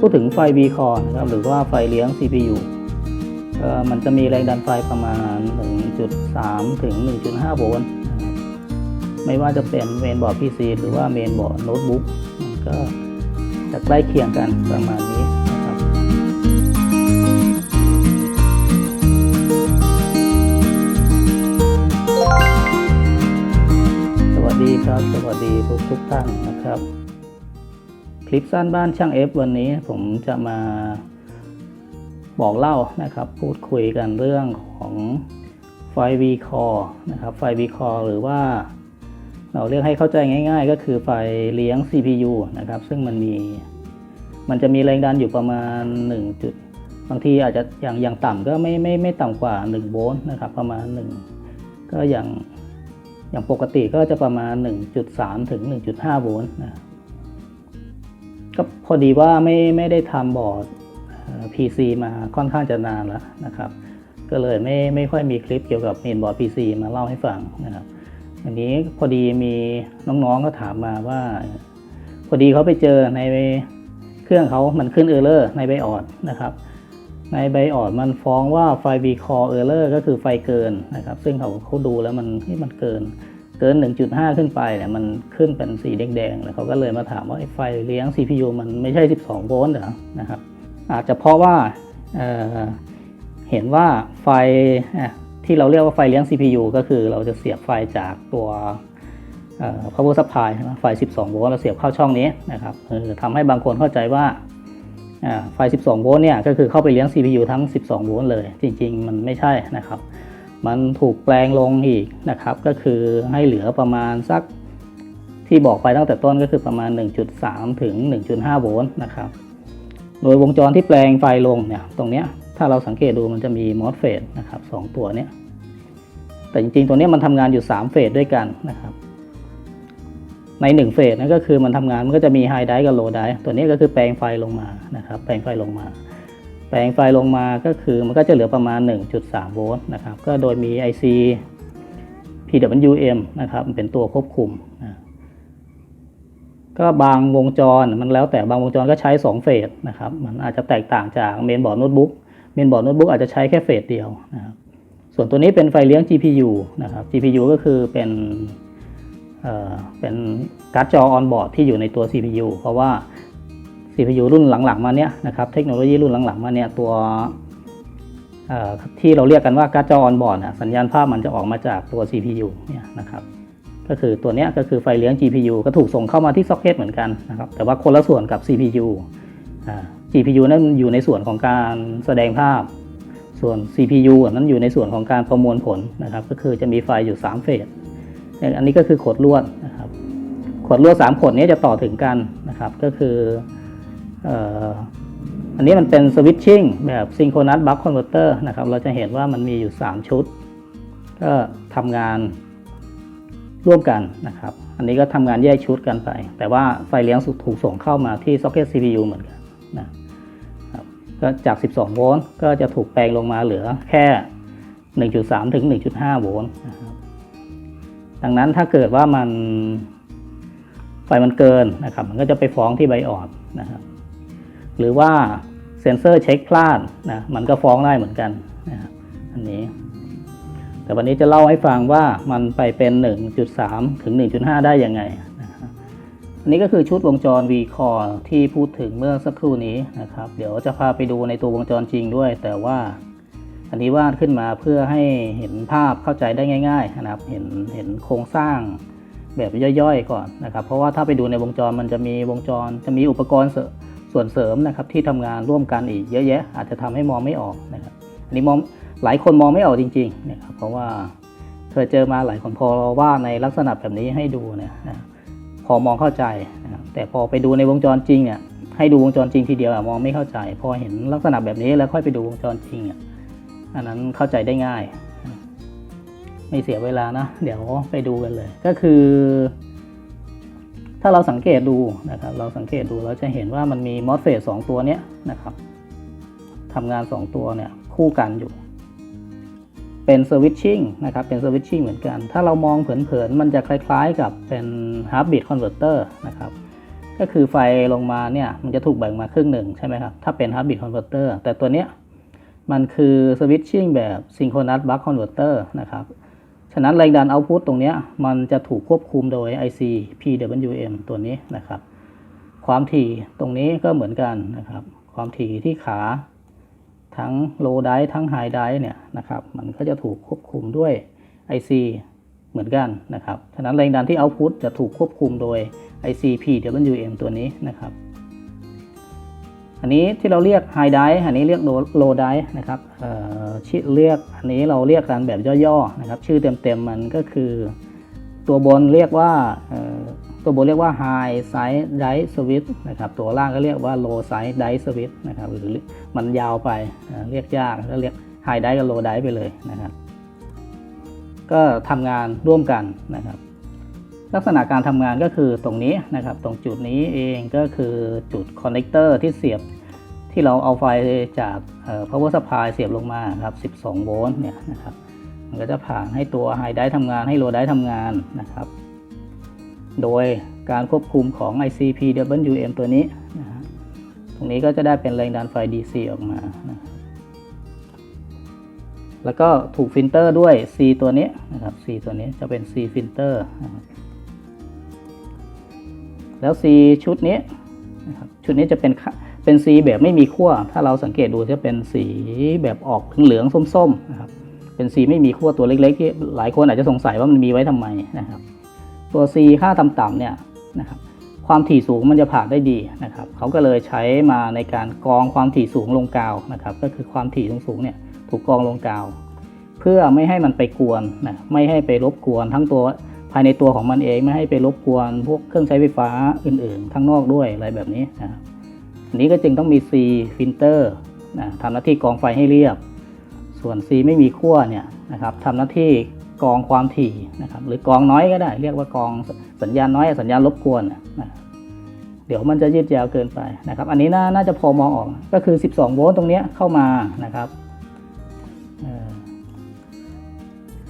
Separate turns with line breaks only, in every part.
พูดถึงไฟ V core นะครับหรือว่าไฟเลี้ยง CPU มันจะมีแรงดันไฟประมาณ 1.3 ถึง 1.5 โวลต์ไม่ว่าจะเป็นเมนบอร์ด PC หรือว่าเมนบอร์ดโน้ตบุ๊กมันก็จะใกล้เคียงกันประมาณนี้นะครับสวัสดีครับ สวัสดีทุกทุกท่านนะครับ คลิปสั้นบ้านช่าง F วันนี้ผมจะมาบอกเล่านะครับ พูดคุยกันเรื่องของไฟ V Core นะครับไฟ V Core หรือว่า เราเรียกให้เข้าใจง่าย ๆ ก็คือไฟเลี้ยง CPU นะครับ ซึ่งมันมีมันจะมีแรงดันอยู่ประมาณ 1 จุด บางทีอาจจะอย่างอย่างต่ำก็ไม่ไม่ไม่ต่ำกว่า 1 โวลต์นะครับ ประมาณ 1 ก็อย่างอย่างปกติก็จะประมาณ 1.3 ถึง 1.5 โวลต์นะ ก็พอดีว่าไม่ไม่ได้ทำบอร์ด PC มาค่อนข้างจะนานแล้วนะครับ ก็เลยไม่ไม่ค่อยมีคลิปเกี่ยวกับเมนบอร์ด PC มาเล่าให้ฟังนะครับ อันนี้พอดีมีน้องๆก็ถามมาว่า พอดีเขาไปเจอในเครื่องเขามันขึ้นเออร์เลอร์ในไบออดนะครับ ในไบออดมันฟ้องว่าไฟ V core error ก็คือไฟเกินนะครับ ซึ่งเขาเขาดูแล้วมันที่มันเกิน เกิน 1.5 ขึ้นไปเนี่ยมันขึ้นเป็นสีแดงๆแล้วเขาก็เลยมาถามว่าไอ้ไฟเลี้ยง CPU มันไม่ใช่ 12 โวลต์เหรอนะครับอาจจะเพราะว่าเอ่อเห็นว่าไฟที่เราเรียกว่าไฟเลี้ยง CPU ก็คือเราจะเสียบไฟจากตัว power supply ไฟ 12 โวลต์เราเสียบเข้าช่องนี้นะครับออทำให้บางคนเข้าใจว่าไฟ 12 โวลต์เนี่ยก็คือเข้าไปเลี้ยง CPU ทั้ง 12 โวลต์เลย จริง ๆ มันไม่ใช่นะครับ มันถูกแปลงลงอีกนะครับ ก็คือให้เหลือประมาณสักที่บอกไปตั้งแต่ต้นก็คือประมาณ 1.3 ถึง 1.5 โวลต์นะครับ โดยวงจรที่แปลงไฟลงเนี่ยตรงเนี้ยถ้าเราสังเกตดูมันจะมีมอสเฟตนะครับสองตัวเนี้ยแต่จริงๆ ตัวเนี้ยมันทำงานอยู่ 3 เฟสด้วยกันนะครับ ใน 1 เฟสนั่นก็คือมันทำงานมันก็จะมีไฮไดกับโลไดตัวนี้ก็คือแปลงไฟลงมานะครับ แปลงไฟลงมา แปลงไฟลงมาก็คือมันก็จะเหลือประมาณ 1.3 โวลต์นะครับ ก็โดยมี IC PWM นะครับมันเป็นตัวควบคุมนะก็บางวงจรมันแล้วแต่บางวงจรก็ใช้ 2 เฟสนะครับ มันอาจจะแตกต่างจากเมนบอร์ดโน้ตบุ๊กเมนบอร์ดโน้ตบุ๊กอาจจะใช้แค่เฟสเดียวนะครับส่วนตัวนี้เป็นไฟเลี้ยง GPU นะครับ GPU ก็คือเป็นเอ่อเป็นการ์ดจอออนบอร์ดที่อยู่ในตัว CPU เพราะว่า CPU รุ่นหลังๆมาเนี้ยนะครับเทคโนโลยีรุ่นหลังๆมาเนี้ยตัวที่เราเรียกกันว่าการ์ดจอออนบอร์ดสัญญาณภาพมันจะออกมาจากตัว CPU เนี่ยนะครับก็คือตัวเนี้ยก็คือไฟเลี้ยง GPU ก็ถูกส่งเข้ามาที่ซ็อกเก็ตเหมือนกันนะครับแต่ว่าคนละส่วนกับ CPU GPU นั้นอยู่ในส่วนของการแสดงภาพ ส่วน CPU นั้นอยู่ในส่วนของการประมวลผลนะครับ ก็คือจะมีไฟอยู่ 3 เฟสอันนี้ก็คือขดลวดนะครับขดลวดสามขดนี้จะต่อถึงกันนะครับ ก็คือ อันนี้มันเป็นสวิตชิ่งแบบซิงโครนัสบัคคอนเวอร์เตอร์นะครับ เราจะเห็นว่ามันมีอยู่ 3 ชุด ก็ทำงานร่วมกันนะครับ อันนี้ก็ทำงานแยกชุดกันไป แต่ว่าไฟเลี้ยงถูกส่งเข้ามาที่ซ็อกเก็ต CPU เหมือนกันนะครับก็จาก 12 โวลต์ก็จะถูกแปลงลงมาเหลือแค่ 1.3 ถึง 1.5 โวลต์นะครับดังนั้นถ้าเกิดว่ามันไฟมันเกินนะครับ มันก็จะไปฟ้องที่ไบออดนะครับ หรือว่าเซ็นเซอร์เช็คพลาดนะมันก็ฟ้องได้เหมือนกันนะครับอันนี้ แต่วันนี้จะเล่าให้ฟังว่ามันไปเป็น 1.3 ถึง 1.5 ได้ยังไงนะครับอันนี้ก็คือชุดวงจร V core ที่พูดถึงเมื่อสักครู่นี้นะครับ เดี๋ยวจะพาไปดูในตัววงจรจริงด้วย แต่ว่าอันนี้วาดขึ้นมาเพื่อให้เห็นภาพเข้าใจได้ง่าย ๆ นะครับ เห็นเห็นโครงสร้างแบบย่อยๆ ก่อนนะครับ เพราะว่าถ้าไปดูในวงจรมันจะมีวงจรจะมีอุปกรณ์เสริม ส่วนเสริมนะครับที่ทำงานร่วมกันอีกเยอะแยะ อาจจะทำให้มองไม่ออกนะครับอันนี้มองหลายคนมองไม่ออกจริงๆนะครับเพราะว่าเคยเจอมาหลายคนพอว่าในลักษณะแบบนี้ให้ดูเนี่ยพอมองเข้าใจนะครับแต่พอไปดูในวงจรจริงเนี่ยให้ดูวงจรจริงทีเดียวมองไม่เข้าใจ พอเห็นลักษณะแบบนี้แล้วค่อยไปดูวงจรจริงอะอันนั้นเข้าใจได้ง่าย ไม่เสียเวลานะ เดี๋ยวไปดูกันเลย ก็คือ ถ้าเราสังเกตดูนะครับ เราสังเกตดูเราจะเห็นว่ามันมีมอสเฟตสองตัวเนี้ยนะครับทำงานสองตัวเนี่ยคู่กันอยู่ เป็นสวิตชิ่งนะครับ เป็นสวิตชิ่งเหมือนกัน ถ้าเรามองเผินๆมันจะคล้าย ๆ กับเป็นฮาร์บิ t คอนเวอร์เตอร์นะครับก็คือไฟลงมาเนี่ยมันจะถูกแบ่งมาครึ่งหนึ่งใช่ไหมครับ ถ้าเป็น Heart Beat Converter แต่ตัวเนี้ยมันคือ Switching แบบ Synchronous Buck Converter นะครับ ฉะนั้นแรงดัน output ตรงนี้มันจะถูกควบคุมโดย IC PWM ตัวนี้นะครับ ความถี่ตรงนี้ก็เหมือนกันนะครับ ความถี่ที่ขาทั้ง low drive ทั้ง high drive เนี่ยนะครับ มันก็จะถูกควบคุมด้วย IC เหมือนกันนะครับ ฉะนั้นแรงดันที่ output จะถูกควบคุมโดย IC PWM ตัวนี้นะครับ อันนี้ที่เราเรียก high dive อันนี้เรียก low- dive นะครับชื่อเรียกอันนี้เราเรียกกันแบบย่อๆนะครับ ชื่อเต็มๆมันก็คือ ตัวบนเรียกว่าตัวบนเรียกว่า high side dive switch นะครับตัวล่างก็เรียกว่า low side dive switch นะครับหรือมันยาวไปเเรียกยากก็เรียก high dive กับ low dive ไปเลยนะครับ ก็ทำงานร่วมกันนะครับ ลักษณะการทำงานก็คือตรงนี้นะครับ ตรงจุดนี้เองก็คือจุดคอนเน c เตอร์ที่เสียบที่เราเอาไฟจาก power supply เสียบลงมาครับ 12 โวลต์เนี่ยนะครับ มันก็จะผ่านให้ตัว high drive ทำงานให้ low drive ทำงานนะครับ โดยการควบคุมของ IC PWM ตัวนี้นะตรงนี้ก็จะได้เป็นแรงดันไฟ DC ออกมานะแล้วก็ถูกฟิลเตอร์ด้วย C ตัวนี้นะครับ C ตัวนี้จะเป็น C ฟิลเตอร์นะครับ แล้ว C ชุดนี้ชุดนี้จะเป็นเป็น C แบบไม่มีขั้ว ถ้าเราสังเกตดูจะเป็นสีแบบออกเหลืองๆส้มๆนะครับ เป็น C ไม่มีขั้วตัวเล็กๆที่หลายคนอาจจะสงสัยว่ามันมีไว้ทำไมนะครับ ตัว C ค่าต่ำๆเนี่ยนะครับความถี่สูงมันจะผ่านได้ดีนะครับ เขาก็เลยใช้มาในการกรองความถี่สูงลงกาวนะครับ ก็คือความถี่สูงๆเนี่ยถูกกรองลงกาว เพื่อไม่ให้มันไปกวนนะไม่ให้ไปรบกวนทั้งตัว ภายในตัวของมันเองไม่ให้ไปรบกวนพวกเครื่องใช้ไฟฟ้าอื่นๆ ข้างนอกด้วยอะไรแบบนี้นะครับอันนี้ก็จึงต้องมี C filter นะทำหน้าที่กรองไฟให้เรียบ ส่วน C ไม่มีขั้วเนี่ยนะครับทำหน้าที่กรองความถี่นะครับหรือกรองน้อยก็ได้ เรียกว่ากรองสัญญาณน้อยสัญญาณรบกวนนะเดี๋ยวมันจะยืดยาวเกินไปนะครับ อันนี้น่าจะพอมองออกก็คือ 12 โวลต์ตรงนี้เข้ามานะครับ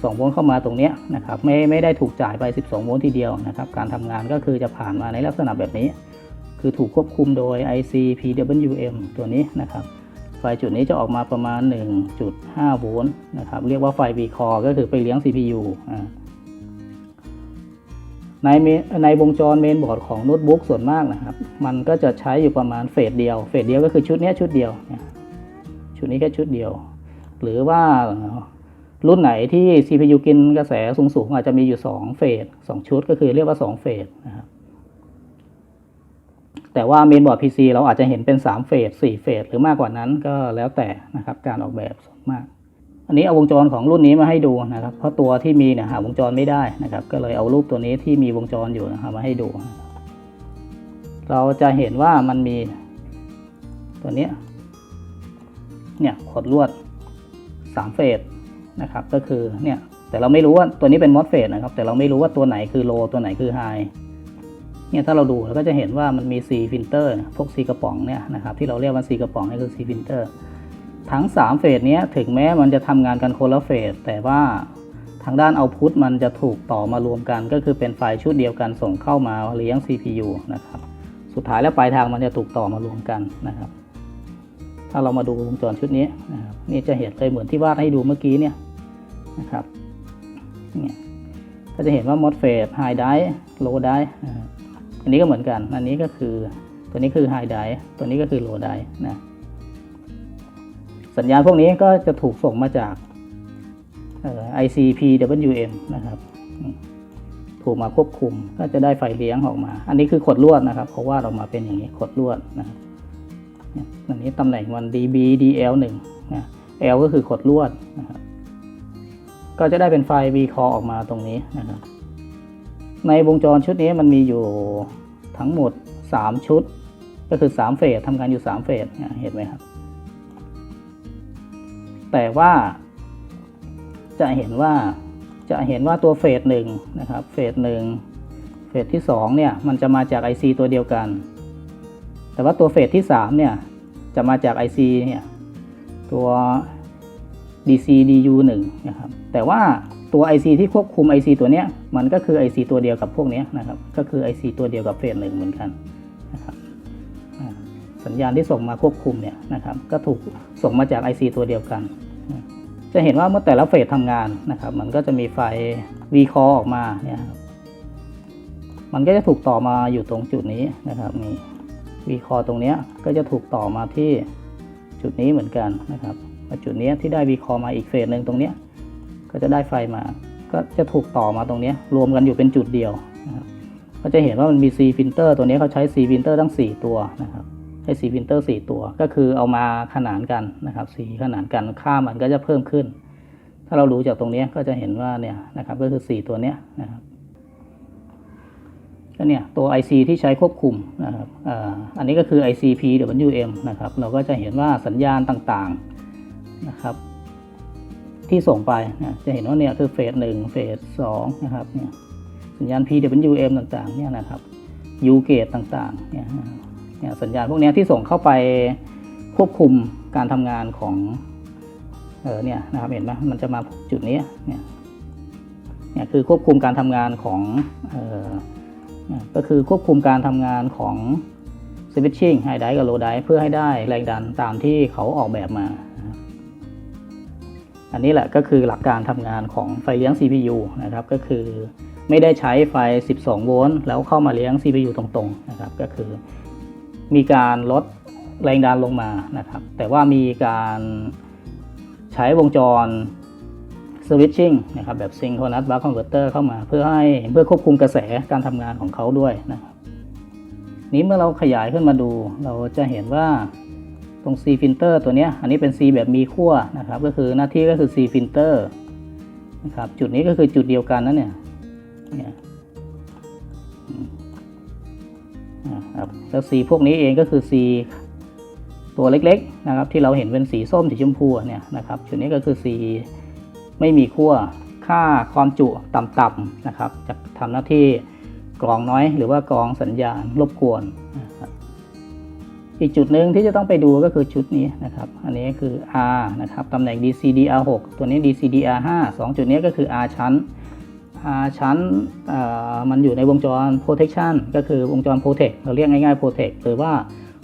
2โวลต์เข้ามาตรงนี้นะครับไม่ไม่ได้ถูกจ่ายไป 12โวลต์ทีเดียวนะครับการทำงานก็คือจะผ่านมาในลักษณะแบบนี้ คือถูกควบคุมโดย IC PWM ตัวนี้นะครับไฟจุดนี้จะออกมาประมาณ 1.5 โวลต์นะครับเรียกว่าไฟ V core ก็คือไปเลี้ยง CPU ในในวงจรเมนบอร์ดของโน้ตบุ๊กส่วนมากนะครับ มันก็จะใช้อยู่ประมาณเฟสเดียว เฟสเดียวก็คือชุดนี้ชุดเดียวเนี่ยชุดนี้แค่ชุดเดียว หรือว่า รุ่นไหนที่ CPU กินกระแสสูงๆอาจจะมีอยู่ 2 เฟส2ชุดก็คือเรียกว่า 2 เฟสนะครับแต่ว่าเมนบอร์ด PC เราอาจจะเห็นเป็น 3 เฟส4เฟสหรือมากกว่านั้นก็แล้วแต่นะครับการออกแบบส่วนมาก อันนี้เอาวงจรของรุ่นนี้มาให้ดูนะครับ เพราะตัวที่มีเนี่ยหาวงจรไม่ได้นะครับ ก็เลยเอารูปตัวนี้ที่มีวงจรอยู่นะครับมาให้ดู เราจะเห็นว่ามันมีตัวนี้เนี่ยขดลวด 3 เฟส นะครับก็คือเนี่ยแต่เราไม่รู้ว่าตัวนี้เป็นมอสเฟสนะครับแต่เราไม่รู้ว่าตัวไหนคือโลตัวไหนคือไฮเนี่ยถ้าเราดูเราก็จะเห็นว่ามันมี C filter พวก C กระป๋องเนี่ยนะครับที่เราเรียกว่า C กระป๋องนี่คือ C filter ทั้ง 3 เฟสเนี้ยถึงแม้มันจะทำงานกันคนละเฟสแต่ว่าทางด้านเอาพุตมันจะถูกต่อมารวมกัน ก็คือเป็นไฟล์ชุดเดียวกันส่งเข้ามาเลี้ยง CPU นะครับสุดท้ายแล้วปลายทางมันจะถูกต่อมารวมกันนะครับ ถ้าเรามาดูวงจรชุดนี้นะครับนี่จะเห็นเลยเหมือนที่วาดให้ดูเมื่อกี้เนี่ย นะครับนี่ก็จะเห็นว่า MOSFET High Drive Low die อันนี้ก็เหมือนกัน อันนี้ก็คือตัวนี้คือ high die ตัวนี้ก็คือ Low die นะสัญญาณพวกนี้ก็จะถูกส่งมาจากออ IC PWM นะครับ ถูกมาควบคุมก็จะได้ไฟเลี้ยงออกมา อันนี้คือขดลวดนะครับเขาวาดออกมาเป็นอย่างนี้ขดลวดนะครับอันนี้ตำแหน่งมัน DB DL1 นะ L ก็คือขดลวดนะครับ ก็จะได้เป็นไฟ V core ออกมาตรงนี้นะครับ ในวงจรชุดนี้มันมีอยู่ทั้งหมด 3 ชุด ก็คือ 3 เฟสทำงานอยู่ 3 เฟสเนี่ยเห็นไหมครับ แต่ว่าจะเห็นว่าจะเห็นว่าตัวเฟสหนึ่งนะครับ เฟสหนึ่งเฟสที่2เนี่ยมันจะมาจาก IC ตัวเดียวกัน แต่ว่าตัวเฟสที่3เนี่ยจะมาจาก IC เนี่ยตัว DC DU 1 นะครับ แต่ว่าตัว IC ที่ควบคุม IC ตัวเนี้ยมันก็คือ IC ตัวเดียวกับพวกนี้นะครับ ก็คือ IC ตัวเดียวกับเฟสหนึ่งเหมือนกันนะครับสัญญาณที่ส่งมาควบคุมเนี่ยนะครับ ก็ถูกส่งมาจาก IC ตัวเดียวกัน จะเห็นว่าเมื่อแต่ละเฟสทำงานนะครับ มันก็จะมีไฟ V call ออกมาเนี่ยมันก็จะถูกต่อมาอยู่ตรงจุดนี้นะครับนี่ V call ตรงนี้ก็จะถูกต่อมาที่จุดนี้เหมือนกันนะครับมาจุดนี้ที่ได้ V call มาอีกเฟสหนึ่งตรงเนี้ย ก็จะได้ไฟมา ก็จะถูกต่อมาตรงนี้รวมกันอยู่เป็นจุดเดียวนะครับก็จะเห็นว่ามันมี C filter ตัวนี้เขาใช้ C filter ทั้ง 4 ตัวนะครับใช้ C filter 4 ตัว ก็คือเอามาขนานกันนะครับ C ขนานกันค่ามันก็จะเพิ่มขึ้น ถ้าเรารู้จากตรงนี้ก็จะเห็นว่าเนี่ยนะครับก็คือ 4 ตัวเนี้ยนะครับก็เนี่ยตัว IC ที่ใช้ควบคุมนะครับอันนี้ก็คือ IC PWM นะครับ เราก็จะเห็นว่าสัญญาณต่างๆนะครับ ที่ส่งไปนะจะเห็นว่าเนี่ยคือเฟสหนึ่งเฟสสองนะครับเนี่ยสัญญาณ PWM ต่างๆเนี่ยนะครับ U gate ต่างๆเนี่ยเนี่ยสัญญาณพวกนี้ที่ส่งเข้าไปควบคุมการทำงานของเออเนี่ยนะครับเห็นไหมมันจะมาจุดนี้เนี่ยเนี่ยคือควบคุมการทำงานของเออก็คือควบคุมการทำงานของ switching high drive กับ low drive เพื่อให้ได้แรงดันตามที่เขาออกแบบมา อันนี้แหละก็คือหลักการทำงานของไฟเลี้ยง CPU นะครับก็คือไม่ได้ใช้ไฟ 12 โวลต์แล้วเข้ามาเลี้ยง CPU ตรงๆนะครับก็คือ มีการลดแรงดันลงมานะครับแต่ว่ามีการใช้วงจร switching นะครับแบบ synchronous buck converter เข้ามาเพื่อให้เพื่อควบคุมกระแสการทำงานของเขาด้วยนะครับนี้เมื่อเราขยายขึ้นมาดูเราจะเห็นว่า ตรง C filter ตัวนี้อันนี้เป็น C แบบมีขั้วนะครับ ก็คือหน้าที่ก็คือ C filter นะครับ จุดนี้ก็คือจุดเดียวกันนะเนี่ยเนี่ยอืมอ่าครับแล้วสีพวกนี้เองก็คือสีตัวเล็กๆนะครับ ที่เราเห็นเป็นสีส้มสีชมพูเนี่ยนะครับจุดนี้ก็คือสีไม่มีขั้วค่าความจุต่ำๆนะครับ จะทำหน้าที่กรองน้อยหรือว่ากรองสัญญาณรบกวนนะ อีกจุดหนึ่งที่จะต้องไปดูก็คือชุดนี้นะครับ อันนี้คือ R นะครับ ตำแหน่ง DCDR6 ตัวนี้ DCDR5 สองจุดนี้ก็คือ R ชั้น R ชั้นมันอยู่ในวงจร protection ก็คือวงจร protect เราเรียกง่ายๆ protect หรือว่า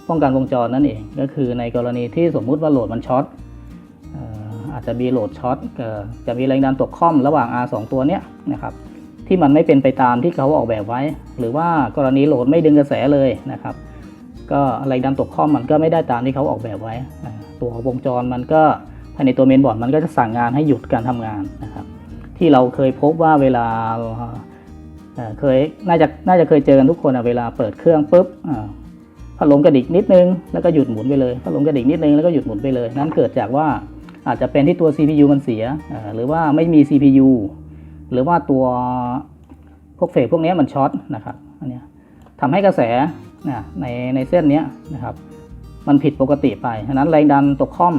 ป้องกันวงจรนั่นเอง ก็คือในกรณีที่สมมุติว่าโหลดมันช็อตอาจจะมีโหลดช็อตจะมีแรงดันตกค่อมระหว่าง R 2 ตัวเนี้ยนะครับที่มันไม่เป็นไปตามที่เขาออกแบบไว้ หรือว่ากรณีโหลดไม่ดึงกระแสเลยนะครับ ก็แรดันตกค่อมมันก็ไม่ได้ตามที่เขาออกแบบไว้ ตัววงจรมันก็ภายในตัวเมนบอร์ดมันก็จะสั่งงานให้หยุดการทำงานนะครับ ที่เราเคยพบว่าเวลาเคยน่าจะน่าจะเคยเจอกันทุกคนเวลาเปิดเครื่องปุ๊บพัดลมกระดิกนิดนึงแล้วก็หยุดหมุนไปเลยพัดลมกระดิกนิดนึงแล้วก็หยุดหมุนไปเลย นั่นเกิดจากว่าอาจจะเป็นที่ตัว CPU มันเสีย หรือว่าไม่มี CPU หรือว่าตัวพวกเฟสพวกนี้มันช็อตนะครับอันนี้ทำให้กระแส นะในในเส้นนี้นะครับ มันผิดปกติไปฉะนั้นแรงดันตกค่อม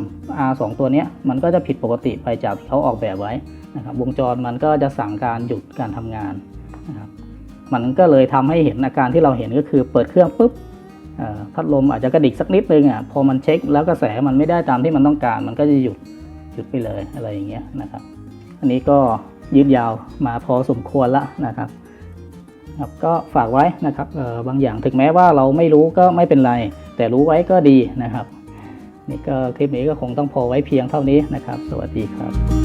R 2 ตัวนี้มันก็จะผิดปกติไปจากที่เขาออกแบบไว้นะครับ วงจรมันก็จะสั่งการหยุดการทำงานนะครับมันก็เลยทำให้เห็นอาการที่เราเห็นก็คือเปิดเครื่องปุ๊บพัดลมอาจจะกระดิกสักนิดนึงอะพอมันเช็คแล้วกระแสมันไม่ได้ตามที่มันต้องการ มันก็จะหยุดหยุดไปเลยอะไรอย่างเงี้ยนะครับ อันนี้ก็ยืดยาวมาพอสมควรละนะครับ ครับก็ฝากไว้นะครับบางอย่างถึงแม้ว่าเราไม่รู้ก็ไม่เป็นไร แต่รู้ไว้ก็ดีนะครับ นี่ก็คลิปนี้ก็คงต้องพอไว้เพียงเท่านี้นะครับ สวัสดีครับ